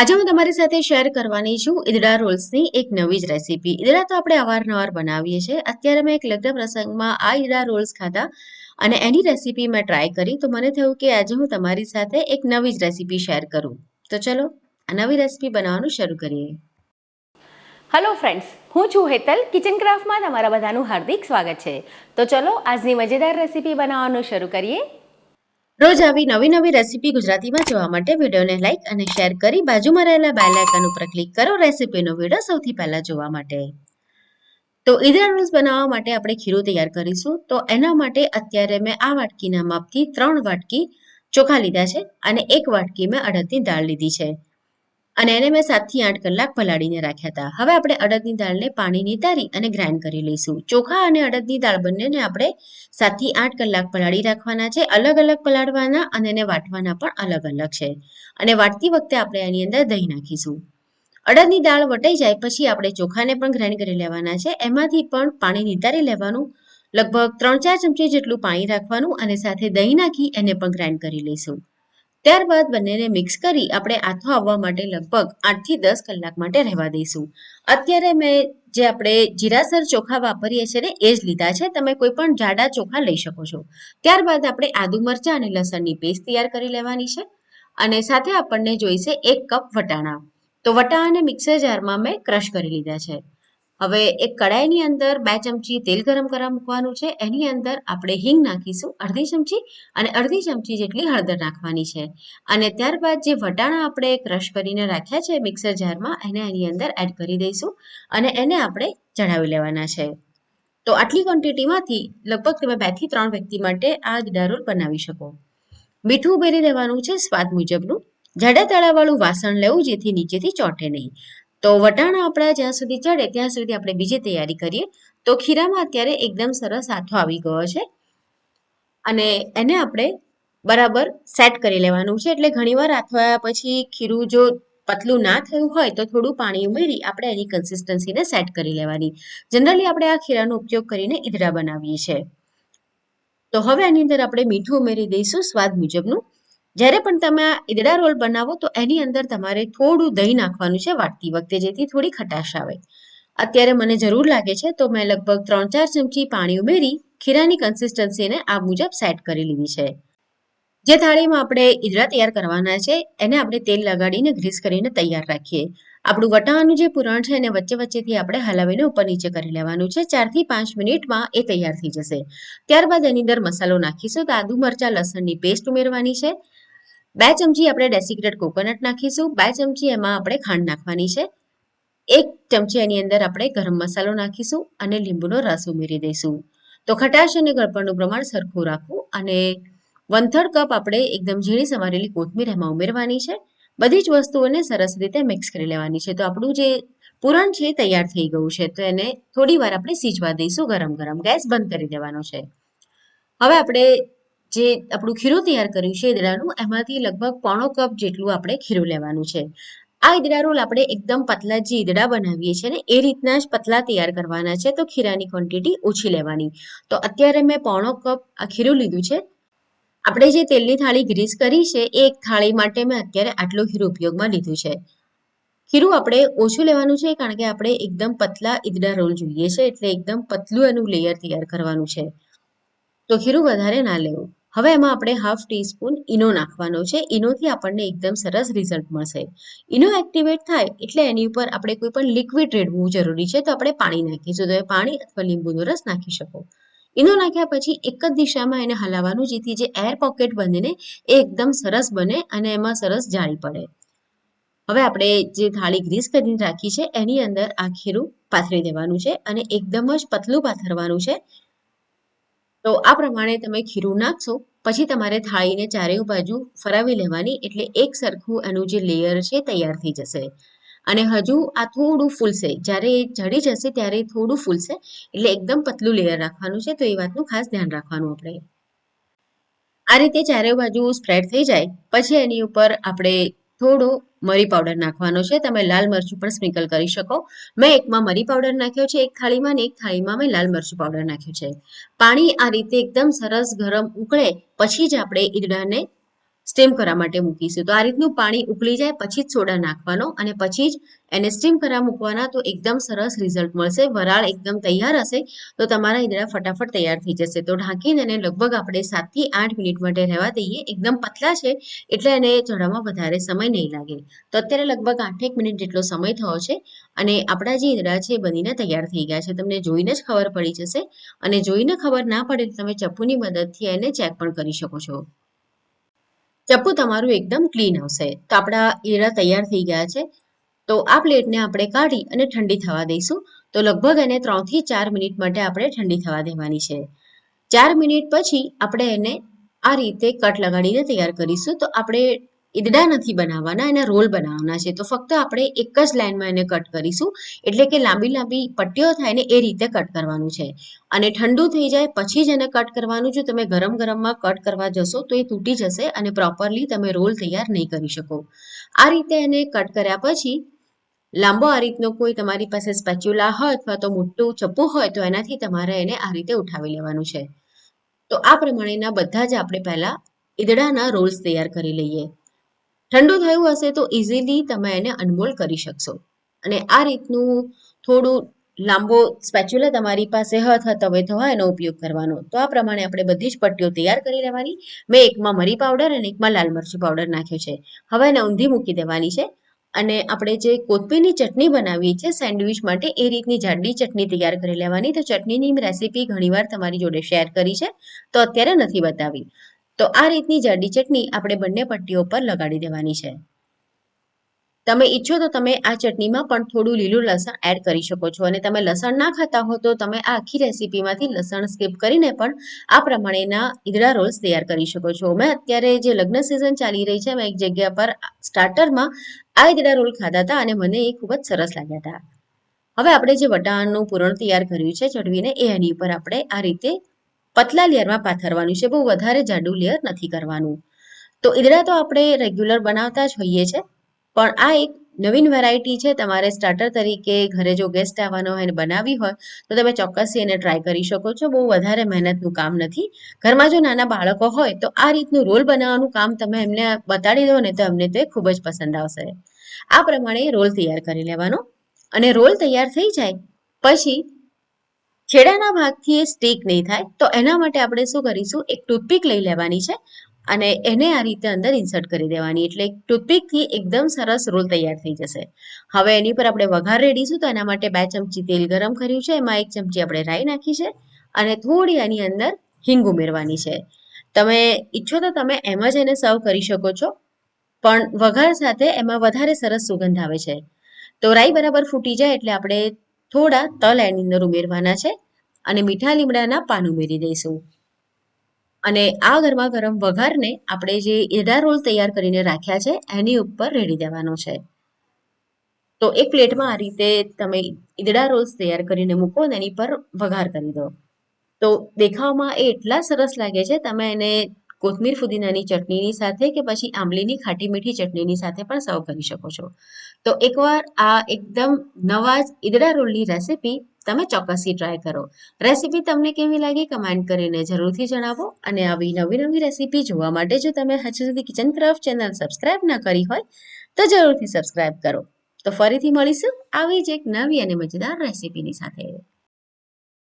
આજે હું તમારી સાથે શેર કરવાની છું ઈદડા રોલ્સની એક નવી જ રેસીપી ઈદડા તો આપણે અવારનવાર બનાવીએ છીએ. અત્યારે મેં એક લગ્ન પ્રસંગમાં આ ઈદડા રોલ્સ ખાધા અને એની રેસીપી મેં ટ્રાય કરી. તો મને થયું કે આજે હું તમારી સાથે એક નવી જ રેસીપી શેર કરું. તો ચલો, આ નવી રેસીપી બનાવવાનું શરૂ કરીએ. હલો ફ્રેન્ડ્સ હું છું હેતલ. કિચન ક્રાફ્ટમાં તમારા બધાનું હાર્દિક સ્વાગત છે. તો ચલો, આજની મજેદાર રેસીપી બનાવવાનું શરૂ કરીએ. રોજ આવી નવી નવી રેસીપી ગુજરાતીમાં જોવા માટે વિડીયોને લાઇક અને શેર કરી બાજુમાં રહેલા બેલ આઇકન ઉપર ક્લિક કરો રેસીપીનો વીડિયો સૌથી પહેલા જોવા માટે. તો ઈદરા રોલ્સ બનાવવા માટે આપણે ખીરું તૈયાર કરીશું. તો એના માટે અત્યારે મેં આ વાટકીના માપથી ત્રણ વાટકી ચોખા લીધા છે અને એક વાટકી મેં અડદની દાળ લીધી છે. અને એને મેં સાતથી આઠ કલાક પલાળીને રાખ્યા હતા. હવે આપણે અડદની દાળને પાણી નિતારી અને ગ્રાઇન્ડ કરી લઈશું. ચોખા અને અડદની દાળ બંનેને આપણે સાતથી આઠ કલાક પલાળી રાખવાના છે. અલગ અલગ પલાળવાના અને એને વાટવાના પણ અલગ અલગ છે. અને વાટતી વખતે આપણે એની અંદર દહીં નાખીશું. અડદની દાળ વટાઈ જાય પછી આપણે ચોખાને પણ ગ્રાઇન્ડ કરી લેવાના છે. એમાંથી પણ પાણી નિતારી લેવાનું. લગભગ ત્રણ ચાર ચમચી જેટલું પાણી રાખવાનું અને સાથે દહીં નાખી એને પણ ગ્રાઇન્ડ કરી લઈશું. ત્યારબાદ બંનેને મિક્સ કરી આપણે આથો આવવા માટે લગભગ આઠથી દસ કલાક માટે રહેવા દઈશું. અત્યારે મેં જે આપણે જીરાસર ચોખા વાપરીએ છીએ ને, એ જ લીધા છે. તમે કોઈ પણ જાડા ચોખા લઈ શકો છો. ત્યારબાદ આપણે આદુ મરચાં અને લસણની પેસ્ટ તૈયાર કરી લેવાની છે અને સાથે આપણને જોઈશે એક કપ વટાણા. તો વટાણાને મિક્સર જારમાં મેં ક્રશ કરી લીધા છે. હવે એક કડાઈની અંદર બે ચમચી તેલ ગરમ કરવા મૂકવાનું છે. એની અંદર આપણે હિંગ નાખીશું, અડધી ચમચી અને અડધી ચમચી જેટલી હળદર નાખવાની છે. અને ત્યારબાદ જે વટાણા આપણે ક્રશ કરીને રાખ્યા છે મિક્સર જારમાં, એને એની અંદર એડ કરી દઈશું અને એને આપણે ચઢાવી લેવાના છે. તો આટલી ક્વોન્ટિટીમાંથી લગભગ તમે બેથી ત્રણ વ્યક્તિ માટે આ જીરા બનાવી શકો. મીઠું ઉમેરી દેવાનું છે સ્વાદ મુજબનું. જાડા તળાવાળું વાસણ લેવું જેથી નીચેથી ચોંટે નહીં. તો વટાણા આપણા જ્યાં સુધી ચડે, ત્યાં સુધી આપણે બીજી તૈયારી કરીએ. તો ખીરામાં અત્યારે એકદમ સરસ આથો આવી ગયો છે. અને એને આપણે બરાબર સેટ કરી લેવાનું છે. એટલે ઘણીવાર આવ્યા પછી ખીરું જો પતલું ના થયું હોય તો થોડું પાણી ઉમેરી આપણે એની કન્સિસ્ટન્સીને સેટ કરી લેવાની. જનરલી આપણે આ ખીરાનો ઉપયોગ કરીને ઈદડા બનાવીએ છીએ. તો હવે આની અંદર આપણે મીઠું ઉમેરી દઈશું, સ્વાદ મુજબનું. જ્યારે પણ તમે આ ઈદડા રોલ બનાવો, તો એની અંદર તમારે થોડું દહીં નાખવાનું છે વાટતી વખતે, જેથી થોડી ખટાશ આવે. અત્યારે મને જરૂર લાગે છે, તો મેં લગભગ ત્રણ ચાર ચમચી પાણી ઉમેરી, ખીરાની કન્સિસ્ટન્સીને આ મુજબ સેટ કરી લીધી છે. જે થાળીમાં આપણે ઈદડા તૈયાર કરવાના છે, એને આપણે તેલ લગાડીને ગ્રીસ કરીને તૈયાર રાખીએ. આપણું વટાણાનું જે પૂરણ છે, એને વચ્ચે વચ્ચેથી આપણે હલાવીને ઉપર નીચે કરી લેવાનું છે. ચારથી પાંચ મિનિટમાં એ તૈયાર થઈ જશે. ત્યારબાદ એની અંદર મસાલો નાખીશું. તો આદુ મરચાં, લસણની પેસ્ટ ઉમેરવાની છે. બે ચમચી આપણે ડેસિક્રેટ કોકોનટ નાખીશું. બે ચમચી એમાં આપણે ખાંડ નાખવાની છે. એક ચમચી એની અંદર આપણે ગરમ મસાલો નાખીશું અને લીંબુનો રસ ઉમેરી દઈશું. તો ખટાશ અને ગળપણનું પ્રમાણ સરખું રાખવું અને વન થર્ડ કપ આપણે એકદમ ઝીણી સમારેલી કોથમીર એમાં ઉમેરવાની છે. બધી જ વસ્તુઓને સરસ રીતે મિક્સ કરી લેવાની છે. તો આપણું જે પૂરણ છે તૈયાર થઈ ગયું છે. તો એને થોડી વાર આપણે સીજવા દઈશું ગરમ ગરમ ગેસ બંધ કરી દેવાનો છે. હવે આપણે જે આપણું ખીરું તૈયાર કર્યું છે ઈદડાનું એમાંથી લગભગ પોણો કપ જેટલું આપણે ખીરું લેવાનું છે. આ ઈદડા રોલ આપણે એકદમ પતલા જે ઈદડા બનાવીએ છીએ ને, એ રીતના જ પતલા તૈયાર કરવાના છે તો ખીરાની ક્વોન્ટિટી ઓછી લેવાની. તો અત્યારે મેં પોણો કપ આ ખીરું લીધું છે. આપણે જે તેલની થાળી ગ્રીસ કરી છે, એ એક થાળી માટે મેં અત્યારે આટલું ખીરું ઉપયોગમાં લીધું છે. ખીરું આપણે ઓછું લેવાનું છે કારણ કે આપણે એકદમ પતલા ઈદડા રોલ જોઈએ છે, એટલે એકદમ પતલું એનું લેયર તૈયાર કરવાનું છે. તો ખીરું વધારે ના લેવું. હવે એમાં આપણે હાફ ટીસ્પૂન ઇનો નાખવાનો છે. ઇનોથી આપણને એકદમ સરસ રિઝલ્ટ મળશે. ઇનો એક્ટિવેટ થાય એટલે એની ઉપર આપણે કોઈ પણ લિક્વિડ રેડવું જરૂરી છે તો આપણે પાણી નાખીશું તો પાણી અથવા લીંબુનો રસ નાખી શકો. ઇનો નાખ્યા પછી એક જ દિશામાં એને હલાવવાનું, જેથી જે એર પોકેટ બને એ એકદમ સરસ બને અને એમાં સરસ જાળી પડે. હવે આપણે જે થાળી ગ્રીસ કરીને રાખી છે, એની અંદર આ ખીરું પાથરી દેવાનું છે અને એકદમ જ પતલું પાથરવાનું છે. તો આ પ્રમાણે તમે ખીરું નાખશો, પછી તમારે થાળીને ચારેય બાજુ ફરાવી લેવાની એટલે એક સરખું એનું જે લેયર છે તૈયાર થઈ જશે. અને હજુ આ થોડું ફૂલશે, જ્યારે એ જડી જશે ત્યારે થોડું ફૂલશે, એટલે એકદમ પતલું લેયર રાખવાનું છે, તો એ વાતનું ખાસ ધ્યાન રાખવાનું આપણે. આ રીતે ચારે બાજુ સ્પ્રેડ થઈ જાય, પછી એની ઉપર આપણે થોડો મરી પાવડર નાખવાનો છે. તમે લાલ મરચું પણ સ્પ્રિંકલ કરી શકો. મેં એકમાં મરી પાવડર નાખ્યો છે, એક થાળીમાં ને એક થાળીમાં મેં લાલ મરચું પાવડર નાખ્યું છે. પાણી આ રીતે એકદમ સરસ ગરમ ઉકળે, પછી જ આપણે ઈદડાને સ્ટીમ કરવા માટે મૂકીશું. તો આ રીતનું પાણી ઉકળી જાય, પછી જ સોડા નાખવાનો અને પછી જ એને સ્ટીમ કરવા મૂકવાના તો એકદમ સરસ રિઝલ્ટ મળશે. વરાળ એકદમ તૈયાર હશે તો તમારા ઈદડા ફટાફટ તૈયાર થઈ જશે. તો ઢાંકીને એને લગભગ આપણે સાતથી આઠ મિનિટ માટે રહેવા દઈએ. એકદમ પતલા છે એટલે એને ચડવામાં વધારે સમય નહીં લાગે. તો અત્યારે લગભગ આઠેક મિનિટ જેટલો સમય થયો છે અને આપણા જે ઈદડા છે બનીને તૈયાર થઈ ગયા છે. તમને જોઈને જ ખબર પડી જશે અને જોઈને ખબર ના પડે તો તમે ચપ્પુની મદદથી એને ચેક પણ કરી શકો છો. ચપ્પુ તમારું એકદમ ક્લીન આવશે. તો આપણા એરા તૈયાર થઈ ગયા છે. તો આ પ્લેટને આપણે કાઢી અને ઠંડી થવા દઈશું. તો લગભગ એને ત્રણથી ચાર મિનિટ માટે આપણે ઠંડી થવા દેવાની છે. ચાર મિનિટ પછી આપણે એને આ રીતે કટ લગાડીને તૈયાર કરીશું. તો આપણે ઈદડા નથી બનાવવાના, એના રોલ બનાવવાના છે. તો ફક્ત આપણે એક જ લાઈનમાં એને કટ કરીશું. એટલે કે લાંબી લાંબી પટ્ટીઓ થાય ને એ રીતે કટ કરવાનું છે. અને ઠંડુ થઈ જાય પછી જ એને કટ કરવાનું. જો તમે ગરમ ગરમમાં કટ કરવા જશો તો એ તૂટી જશે અને પ્રોપરલી તમે રોલ તૈયાર નહીં કરી શકો. આ રીતે એને કટ કર્યા પછી લાંબો આ રીતનો કોઈ તમારી પાસે સ્પેચ્યુલા હોય અથવા તો મોટું ચપ્પુ હોય તો એનાથી તમારે એને આ રીતે ઉઠાવી લેવાનું છે. તો આ પ્રમાણેના બધા જ આપણે પહેલા ઈદડાના રોલ્સ તૈયાર કરી લઈએ. ઠંડુ થયું હશે તો ઇઝીલી તમે એને અનમોલ કરી શકશો. અને આ રીતનું થોડું લાંબો સ્પેચ્યુલા તમારી પાસે હોય તવે તો હોય એનો ઉપયોગ કરવાનો. તો આ પ્રમાણે આપણે બધી જ પટ્ટીઓ તૈયાર કરી લેવાની. મેં એકમાં મરી પાવડર અને એકમાં લાલ મરચું પાવડર નાખ્યો છે. હવે એને ઊંધી મૂકી દેવાની છે. અને આપણે જે કોથમીરની ચટણી બનાવીએ છીએ સેન્ડવિચ માટે એ રીતની જાડી ચટણી તૈયાર કરી લેવાની. તો ચટણીની રેસીપી ઘણીવાર તમારી જોડે શેર કરી છે. તો અત્યારે નથી બતાવી. તો આ રીતની જાડી ચટણી આપણે બંને પટ્ટીઓ પર લગાડી દેવાની છે. તમે ઈચ્છો તો તમે આ ચટણીમાં પણ થોડું લીલું લસણ એડ કરી શકો છો અને તમે લસણ ના ખાતા હો તો તમે આ આખી રેસીપીમાંથી લસણ સ્કીપ કરીને પણ આ પ્રમાણેના ઈદડા રોલ્સ તૈયાર કરી શકો છો. મેં અત્યારે જે લગ્ન સિઝન ચાલી રહી છે, મેં એક જગ્યા પર સ્ટાર્ટરમાં આ ઈદડા રોલ ખાધા હતા અને મને એ ખૂબ જ સરસ લાગ્યા હતા. હવે આપણે જે વટાણનું પૂરણ તૈયાર કર્યું છે ચડવીને એ એની ઉપર આપણે આ રીતે પતલા લેયરમાં પાથરવાનું છે. બહુ વધારે જાડું લેયર નથી કરવાનું. તો ઈદડા તો આપણે રેગ્યુલર બનાવતા જ હોઈએ છે. પણ આ એક નવીન વેરાયટી છે. તમારે સ્ટાર્ટર તરીકે ઘરે જો ગેસ્ટ આવવાનો હોય અને બનાવવી હોય, તો તમે ચોક્કસથી એને ટ્રાય કરી શકો છો. બહુ વધારે મહેનતનું કામ નથી. ઘરમાં જો નાના બાળકો હોય, તો આ રીતનું રોલ બનાવવાનું કામ તમે એમને બતાડી દો ને તો એમને તે ખૂબ જ પસંદ આવશે. આ પ્રમાણે રોલ તૈયાર કરી લેવાનો. અને રોલ તૈયાર થઈ જાય, પછી છેડાના ભાગથી એ સ્ટીક નહીં થાય, તો એના માટે આપણે શું કરીશું? એક ટૂથપીક લઈ લેવાની છે અને એને આ રીતે અંદર ઇન્સર્ટ કરી દેવાની. એટલે ટૂથપીકથી એકદમ સરસ રોલ તૈયાર થઈ જશે. હવે એની પર આપણે વઘાર રેડીશું તો એના માટે બે ચમચી તેલ ગરમ કર્યું છે. એમાં એક ચમચી આપણે રાઈ નાખી છે અને થોડી એની અંદર હિંગ ઉમેરવાની છે. તમે ઈચ્છો તો તમે એમ જ એને સર્વ કરી શકો છો, પણ વઘાર સાથે એમાં વધારે સરસ સુગંધ આવે છે. તો રાઈ બરાબર ફૂટી જાય એટલે આપણે થોડા તલ એની અંદર ઉમેરવાના છે અને મીઠા લીમડાના પાન ઉમેરી દઈશું. અને આ ગરમા ગરમ વઘારને આપણે જે ઈદા રોલ તૈયાર કરીને રાખ્યા છે, એની ઉપર રેડી દેવાનો છે. તો એક પ્લેટમાં આ રીતે તમે ઈદડા રોલ્સ તૈયાર કરીને મૂકો અને એની પર વઘાર કરી દો. તો દેખાવમાં એ એટલા સરસ લાગે છે, તમે એને કોથમીર ફુદીનાની ચટણીની સાથે કે પછી આંબલીની ખાટી મીઠી ચટણીની સાથે પણ સર્વ કરી શકો છો. તો એકવાર આ એકદમ નવા જ ઈદડા રોલની રેસીપી તમે ચોક્કસથી ટ્રાય કરો. રેસીપી તમને કેવી લાગી કમેન્ટ કરીને જરૂરથી જણાવો અને આવી નવી નવી રેસીપી જોવા માટે જો તમે હજુ સુધી કિચન ક્રાફ્ટ ચેનલ સબસ્ક્રાઇબ ના કરી હોય, તો જરૂરથી સબસ્ક્રાઇબ કરો. તો ફરીથી મળીશું આવી જ એક નવી અને મજેદાર રેસીપીની સાથે.